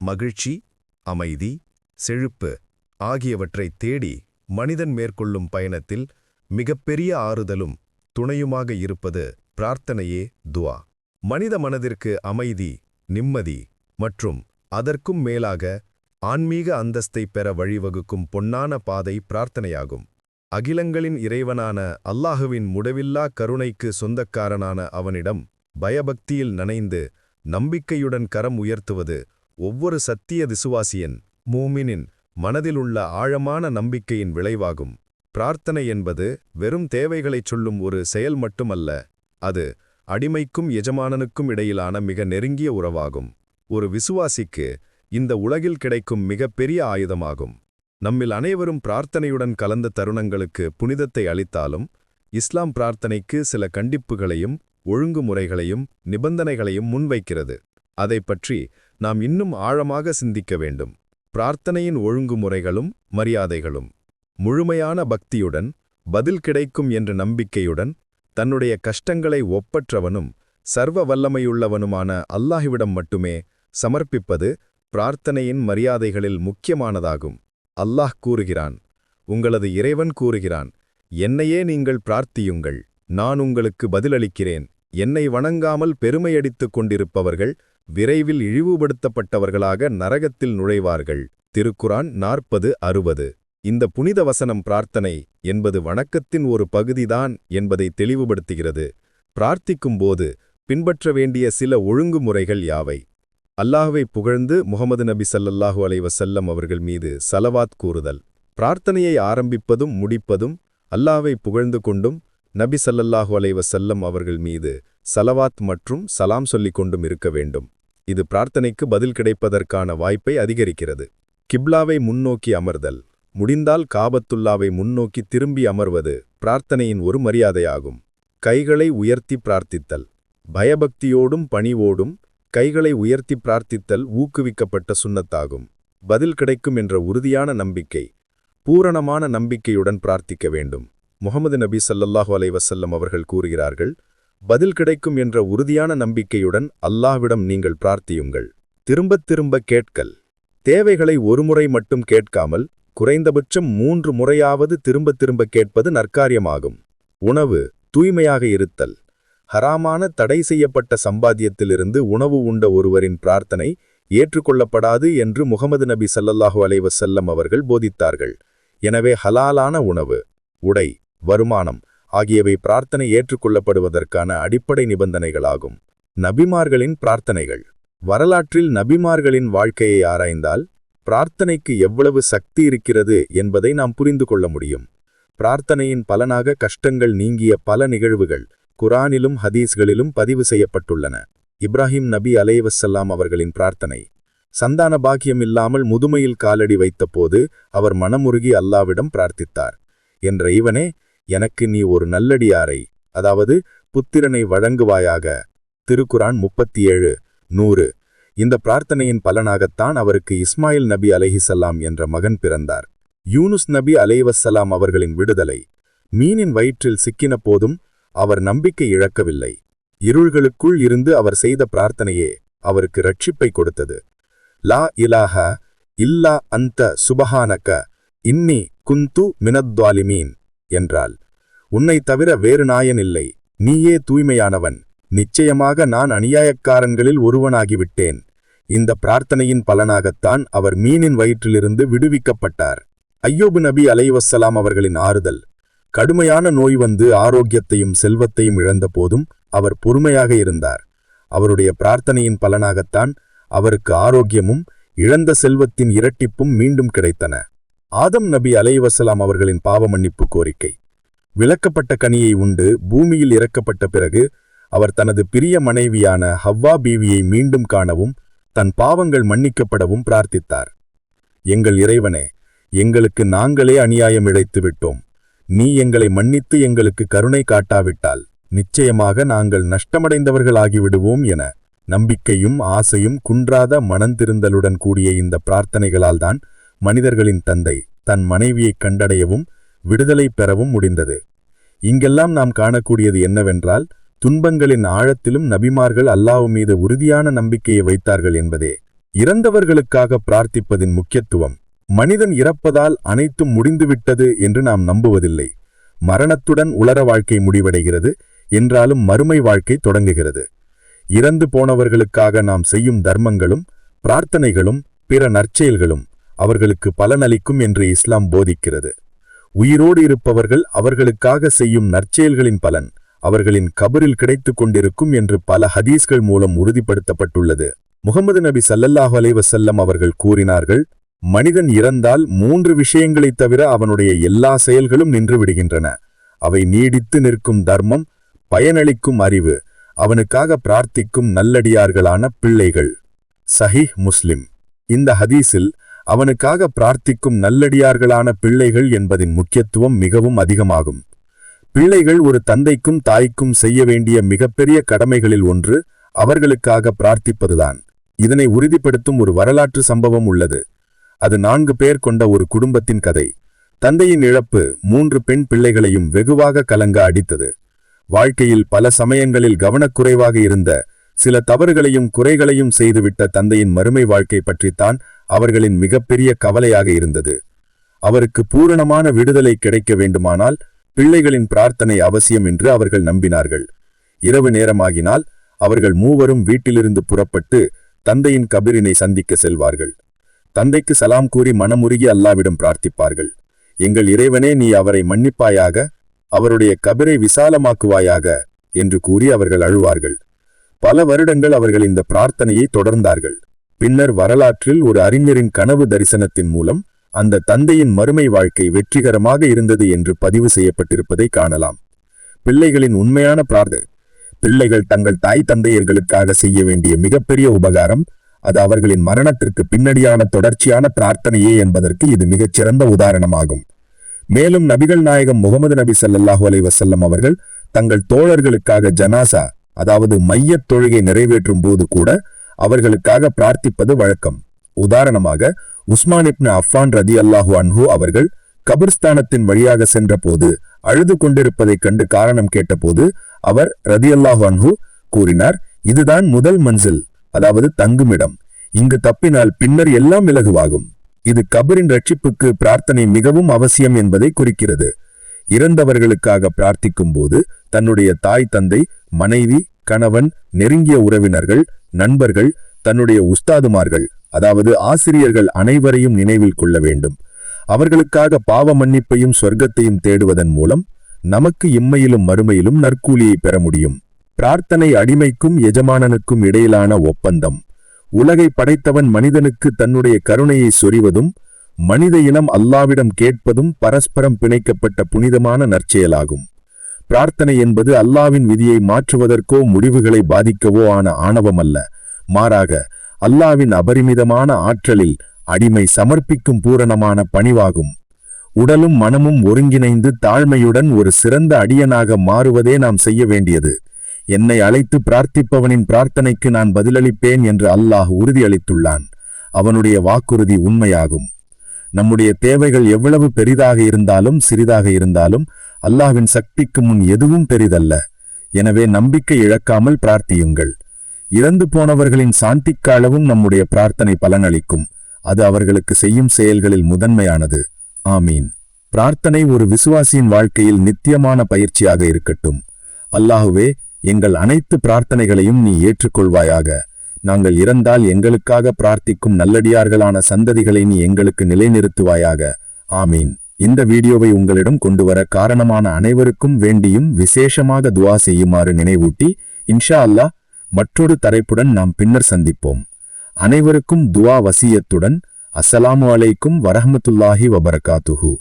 மகிழ்ச்சி அமைதி செழிப்பு ஆகியவற்றைத் தேடி மனிதன் மேற்கொள்ளும் பயணத்தில் மிகப்பெரிய ஆறுதலும் துணையுமாக இருப்பது பிரார்த்தனையே துவா. மனித மனதிற்கு அமைதி நிம்மதி மற்றும் அதற்கும் மேலாக ஆன்மீக அந்தஸ்தை பெற வழிவகுக்கும் பொன்னான பாதை பிரார்த்தனையாகும். அகிலங்களின் இறைவனான அல்லாஹுவின் முடவில்லா கருணைக்கு சொந்தக்காரனான அவனிடம் பயபக்தியில் நனைந்து நம்பிக்கையுடன் கரம் உயர்த்துவது ஒவ்வொரு சத்திய விசுவாசியன் மூமினின் மனதிலுள்ள ஆழமான நம்பிக்கையின் விளைவாகும். பிரார்த்தனை என்பது வெறும் தேவைகளைச் சொல்லும் ஒரு செயல் மட்டுமல்ல அது அடிமைக்கும் எஜமானனுக்கும் இடையிலான மிக நெருங்கிய உறவாகும். ஒரு விசுவாசிக்கு இந்த உலகில் கிடைக்கும் மிகப்பெரிய ஆயுதமாகும். நம்மில் அனைவரும் பிரார்த்தனையுடன் கலந்த தருணங்களுக்கு புனிதத்தை அளித்தாலும் இஸ்லாம் பிரார்த்தனைக்கு சில கண்டிப்புகளையும் ஒழுங்குமுறைகளையும் நிபந்தனைகளையும் முன்வைக்கிறது. அதை பற்றி நாம் இன்னும் ஆழமாக சிந்திக்க வேண்டும். பிரார்த்தனையின் ஒழுங்குமுறைகளும் மரியாதைகளும். முழுமையான பக்தியுடன் பதில் கிடைக்கும் என்ற நம்பிக்கையுடன் தன்னுடைய கஷ்டங்களை ஒப்பற்றவனும் சர்வ வல்லமையுள்ளவனுமான அல்லாஹுவிடம் மட்டுமே சமர்ப்பிப்பது பிரார்த்தனையின் மரியாதைகளில் முக்கியமானதாகும். அல்லாஹ் கூறுகிறான் உங்களது இறைவன் கூறுகிறான் என்னையே நீங்கள் பிரார்த்தியுங்கள் நான் உங்களுக்கு பதிலளிக்கிறேன் என்னை வணங்காமல் பெருமையடித்துக் கொண்டிருப்பவர்கள் விரைவில் இழிவுபடுத்தப்பட்டவர்களாக நரகத்தில் நுழைவார்கள். திருக்குரான் நாற்பது அறுபது. இந்த புனித வசனம் பிரார்த்தனை என்பது வணக்கத்தின் ஒரு பகுதிதான் என்பதை தெளிவுபடுத்துகிறது. பிரார்த்திக்கும்போது பின்பற்ற வேண்டிய சில ஒழுங்குமுறைகள் யாவை? அல்லாஹுவை புகழ்ந்து முகமது நபி சல்லல்லாஹு அலைவசல்லம் அவர்கள் மீது சலவாத் கூறுதல். பிரார்த்தனையை ஆரம்பிப்பதும் முடிப்பதும் அல்லாஹ்வை புகழ்ந்து கொண்டும் நபி சல்லல்லாஹு அலைவசல்லம் அவர்கள் மீது சலவாத் மற்றும் சலாம் சொல்லிக் கொண்டும் இருக்க வேண்டும். இது பிரார்த்தனைக்கு பதில் கிடைப்பதற்கான வாய்ப்பை அதிகரிக்கிறது. கிப்லாவை முன்னோக்கி அமர்தல். முடிந்தால் காபத்துல்லாவை முன்னோக்கி திரும்பி அமர்வது பிரார்த்தனையின் ஒரு மரியாதையாகும். கைகளை உயர்த்தி பிரார்த்தித்தல். பயபக்தியோடும் பணிவோடும் கைகளை உயர்த்தி பிரார்த்தித்தல் ஊக்குவிக்கப்பட்ட சுண்ணத்தாகும். பதில் கிடைக்கும் என்ற உறுதியான நம்பிக்கை. பூரணமான நம்பிக்கையுடன் பிரார்த்திக்க வேண்டும். முகமது நபி சல்லல்லாஹு அலைவசல்லம் அவர்கள் கூறுகிறார்கள் பதில் கிடைக்கும் என்ற உறுதியான நம்பிக்கையுடன் அல்லாஹ்விடம் நீங்கள் பிரார்த்தியுங்கள். திரும்பத் திரும்ப கேட்கல். தேவைகளை ஒருமுறை மட்டும் கேட்காமல் குறைந்தபட்சம் மூன்று முறையாவது திரும்ப திரும்ப கேட்பது நற்காரியமாகும். உணவு தூய்மையாக இருத்தல். ஹராமான தடை செய்யப்பட்ட சம்பாத்தியத்திலிருந்து உணவு உண்ட ஒருவரின் பிரார்த்தனை ஏற்றுக்கொள்ளப்படாது என்று முகமது நபி சல்லல்லாஹு அலைவசல்லம் அவர்கள் போதித்தார்கள். எனவே ஹலாலான உணவு உடை வருமானம் ஆகியவை பிரார்த்தனை ஏற்றுக்கொள்ளப்படுவதற்கான அடிப்படை நிபந்தனைகளாகும். நபிமார்களின் பிரார்த்தனைகள். வரலாற்றில் நபிமார்களின் வாழ்க்கையை ஆராய்ந்தால் பிரார்த்தனைக்கு எவ்வளவு சக்தி இருக்கிறது என்பதை நாம் புரிந்து கொள்ள முடியும். பிரார்த்தனையின் பலனாக கஷ்டங்கள் நீங்கிய பல நிகழ்வுகள் குரானிலும் ஹதீஸ்களிலும் பதிவு செய்யப்பட்டுள்ளன. இப்ராஹிம் நபி அலைவசல்லாம் அவர்களின் பிரார்த்தனை. சந்தான பாக்கியம் இல்லாமல் முதுமையில் காலடி வைத்தபோது அவர் மனமுருகி அல்லாவிடம் பிரார்த்தித்தார். என்ற இவனே எனக்கு நீ ஒரு நல்லடியாரை அதாவது புத்திரனை வழங்குவாயாக. திருக்குரான் முப்பத்தி ஏழு நூறு. இந்த பிரார்த்தனையின் பலனாகத்தான் அவருக்கு இஸ்மாயில் நபி அலைஹிசல்லாம் என்ற மகன் பிறந்தார். யூனுஸ் நபி அலைவசலாம் அவர்களின் விடுதலை. மீனின் வயிற்றில் சிக்கின போதும் அவர் நம்பிக்கை இழக்கவில்லை. இருள்களுக்குள் இருந்து அவர் செய்த பிரார்த்தனையே அவருக்கு ரட்சிப்பை கொடுத்தது. லா இலாஹ இல்லா அந்த சுபஹானக இன்னி குந்து மினத்வாலிமீன் என்றால் உன்னை தவிர வேறு நாயன் இல்லை நீயே தூய்மையானவன். நிச்சயமாக நான் அநியாயக்காரன்களில் ஒருவனாகிவிட்டேன். இந்த பிரார்த்தனையின் பலனாகத்தான் அவர் மீனின் வயிற்றிலிருந்து விடுவிக்கப்பட்டார். ஐயோபு நபி அலைவசலாம் அவர்களின் ஆறுதல். கடுமையான நோய் வந்து ஆரோக்கியத்தையும் செல்வத்தையும் இழந்த போதும் அவர் பொறுமையாக இருந்தார். அவருடைய பிரார்த்தனையின் பலனாகத்தான் அவருக்கு ஆரோக்கியமும் இழந்த செல்வத்தின் இரட்டிப்பும் மீண்டும் கிடைத்தன. ஆதம் நபி அலைவசலாம் அவர்களின் பாவ மன்னிப்பு கோரிக்கை. விளக்கப்பட்ட கனியை உண்டு பூமியில் இறக்கப்பட்ட பிறகு அவர் தனது பிரிய மனைவியான ஹவ்வா பீவியை மீண்டும் காணவும் தன் பாவங்கள் மன்னிக்கப்படவும் பிரார்த்தித்தார். எங்கள் இறைவனே எங்களுக்கு நாங்களே அநியாயம் இழைத்து விட்டோம். நீ எங்களை மன்னித்து எங்களுக்கு கருணை காட்டாவிட்டால் நிச்சயமாக நாங்கள் நஷ்டமடைந்தவர்களாகிவிடுவோம் என நம்பிக்கையும் ஆசையும் குன்றாத மனந்திருந்தலுடன் கூடிய இந்த பிரார்த்தனைகளால்தான் மனிதர்களின் தந்தை தன் மனைவியைக் கண்டடையவும் விடுதலை பெறவும் முடிந்தது. இங்கெல்லாம் நாம் காணக்கூடியது என்னவென்றால் துன்பங்களின் ஆழத்திலும் நபிமார்கள் அல்லாஹ் மீது உறுதியான நம்பிக்கையை வைத்தார்கள் என்பதே. இறந்தவர்களுக்காக பிரார்த்திப்பதின் முக்கியத்துவம் மனிதன் இறப்பதால் அனைத்தும் முடிந்துவிட்டது என்று நாம் நம்புவதில்லை. மரணத்துடன் உலர வாழ்க்கை முடிவடைகிறது என்றாலும் மறுமை வாழ்க்கை தொடங்குகிறது. இறந்து போனவர்களுக்காக நாம் செய்யும் தர்மங்களும் பிரார்த்தனைகளும் பிற நற்செயல்களும் அவர்களுக்கு பலனளிக்கும் என்று இஸ்லாம் போதிக்கிறது. உயிரோடு இருப்பவர்கள் அவர்களுக்காக செய்யும் நற்செயல்களின் பலன் அவர்களின் கபரில் கிடைத்துக் கொண்டிருக்கும் என்று பல ஹதீஸ்கள் மூலம் உறுதிப்படுத்தப்பட்டுள்ளது. முகமது நபி சல்லல்லாஹு அலைவசல்லம் அவர்கள் கூறினார்கள் மனிதன் இறந்தால் மூன்று விஷயங்களைத் தவிர அவனுடைய எல்லா செயல்களும் நின்று விடுகின்றன. அவை நீடித்து நிற்கும் தர்மம் பயனளிக்கும் அறிவு அவனுக்காக பிரார்த்திக்கும் நல்லடியார்களான பிள்ளைகள். சஹிஹ் முஸ்லிம். இந்த ஹதீஸில் அவனுக்காக பிரார்த்திக்கும் நல்லடியார்களான பிள்ளைகள் என்பதின் முக்கியத்துவம் மிகவும் அதிகமாகும். பிள்ளைகள் ஒரு தந்தைக்கும் தாய்க்கும் செய்ய வேண்டிய மிகப்பெரிய கடமைகளில் ஒன்று அவர்களுக்காக பிரார்த்திப்பதுதான். இதனை உறுதிப்படுத்தும் ஒரு வரலாற்று சம்பவம் உள்ளது. அது நான்கு பேர் கொண்ட ஒரு குடும்பத்தின் கதை. தந்தையின் இழப்பு மூன்று பெண் பிள்ளைகளையும் வெகுவாக கலங்க அடித்தது. வாழ்க்கையில் பல சமயங்களில் கவனக்குறைவாக இருந்த சில தவறுகளையும் குறைகளையும் செய்துவிட்ட தந்தையின் மறுமை வாழ்க்கை பற்றித்தான் அவர்களின் மிகப்பெரிய கவலையாக இருந்தது. அவருக்கு பூரணமான விடுதலை கிடைக்க வேண்டுமானால் பிள்ளைகளின் பிரார்த்தனை அவசியம் என்று அவர்கள் நம்பினார்கள். இரவு நேரமாகினால் அவர்கள் மூவரும் வீட்டிலிருந்து புறப்பட்டு தந்தையின் கபிரினை சந்திக்க செல்வார்கள். தந்தைக்கு சலாம் கூறி மனமுருகி அல்லாவிடம் பிரார்த்திப்பார்கள். எங்கள் இறைவனே நீ அவரை மன்னிப்பாயாக அவருடைய கபிரை விசாலமாக்குவாயாக என்று கூறி அவர்கள் அழுவார்கள். பல வருடங்கள் அவர்கள் இந்த பிரார்த்தனையை தொடர்ந்தார்கள். பின்னர் வரலாற்றில் ஒரு அறிஞரின் கனவு தரிசனத்தின் மூலம் அந்த தந்தையின் மறுமை வாழ்க்கை வெற்றிகரமாக இருந்தது என்று பதிவு செய்யப்பட்டிருப்பதை காணலாம். பிள்ளைகளின் உண்மையான பிரார்த்தனை பிள்ளைகள் தங்கள் தாய் தந்தையர்களுக்காக செய்ய வேண்டிய மிகப்பெரிய உபகாரம் அது அவர்களின் மரணத்திற்கு பின்னடியான தொடர்ச்சியான பிரார்த்தனையே என்பதற்கு இது மிகச்சிறந்த உதாரணமாகும். மேலும் நபிகள் நாயகம் முகமது நபி சல்லாஹூ அலை வசல்லம் அவர்கள் தங்கள் தோழர்களுக்காக ஜனாசா அதாவது மையத் தொழுகை நிறைவேற்றும் போது கூட அவர்களுக்காக பிரார்த்திப்பது வழக்கம். உதாரணமாக உஸ்மான் இப்னு அஃபான் ரதி அல்லாஹு அன்ஹு அவர்கள் கபிர்ஸ்தானத்தின் வழியாக சென்றபோது அழுது கொண்டிருப்பதைக் கண்டு காரணம் கேட்டபோது அவர் ரதி அல்லாஹு அன்ஹு கூறினார் இதுதான் முதல் மன்சில் அதாவது தங்குமிடம். இங்கு தப்பினால் பின்னர் எல்லாம் இலகுவாகும் இது கபரின் ரட்சிப்புக்கு பிரார்த்தனை மிகவும் அவசியம் என்பதை குறிக்கிறது. இறந்தவர்களுக்காக பிரார்த்திக்கும் போது தன்னுடைய தாய் தந்தை மனைவி கணவன் நெருங்கிய உறவினர்கள் நண்பர்கள் தன்னுடைய உஸ்தாதுமார்கள் அதாவது ஆசிரியர்கள் அனைவரையும் நினைவில் கொள்ள வேண்டும். அவர்களுக்காக பாவ மன்னிப்பையும் சொர்க்கத்தையும் தேடுவதன் மூலம் நமக்கு இம்மையிலும் மறுமையிலும் நற்கூலியை பெற முடியும். பிரார்த்தனை அடிமைக்கும் எஜமானனுக்கும் இடையிலான ஒப்பந்தம். உலகை படைத்தவன் மனிதனுக்கு தன்னுடைய கருணையை சொறிவதும் மனித இனம் அல்லாவிடம் கேட்பதும் பரஸ்பரம் பிணைக்கப்பட்ட புனிதமான நற்செயலாகும். பிரார்த்தனை என்பது அல்லாவின் விதியை மாற்றுவதற்கோ முடிவுகளை பாதிக்கவோ ஆன ஆணவமல்ல மாறாக அல்லாவின் அபரிமிதமான ஆற்றலில் அடிமை சமர்ப்பிக்கும் பூரணமான பணிவாகும். உடலும் மனமும் ஒருங்கிணைந்து தாழ்மையுடன் ஒரு சிறந்த அடியனாக மாறுவதே நாம் செய்ய வேண்டியது. என்னை அழைத்து பிரார்த்திப்பவனின் பிரார்த்தனைக்கு நான் பதிலளிப்பேன் என்று அல்லாஹ் உறுதியளித்துள்ளான். அவனுடைய வாக்குறுதி உண்மையாகும். நம்முடைய தேவைகள் எவ்வளவு பெரிதாக இருந்தாலும் சிறிதாக இருந்தாலும் அல்லாஹ்வின் சக்திக்கு முன் எதுவும் பெரிதல்ல. எனவே நம்பிக்கை இழக்காமல் பிரார்த்தியுங்கள். இறந்து போனவர்களின் சாந்திக்கு அளவும் நம்முடைய பிரார்த்தனை பலனளிக்கும். அது அவர்களுக்கு செய்யும் செயல்களில் முதன்மையானது. ஆமீன். பிரார்த்தனை ஒரு விசுவாசியின் வாழ்க்கையில் நித்தியமான பயிற்சியாக இருக்கட்டும். அல்லாஹுவே எங்கள் அனைத்து பிரார்த்தனைகளையும் நீ ஏற்றுக்கொள்வாயாக. நாங்கள் இறந்தால் எங்களுக்காக பிரார்த்திக்கும் நல்லடியார்களான சந்ததிகளை நீ எங்களுக்கு நிலைநிறுத்துவாயாக. ஆமீன். இந்த வீடியோவை உங்களிடம் கொண்டு வர காரணமான அனைவருக்கும் வேண்டியும் விசேஷமாக துவா செய்யுமாறு நினைவூட்டி இன்ஷா அல்லாஹ் மற்றொரு தலைப்புடன் நாம் பின்னர் சந்திப்போம். அனைவருக்கும் துவா வசியத்துடன் அஸ்ஸலாமு அலைக்கும் வரஹமத்துல்லாஹி வபரகாத்துஹு.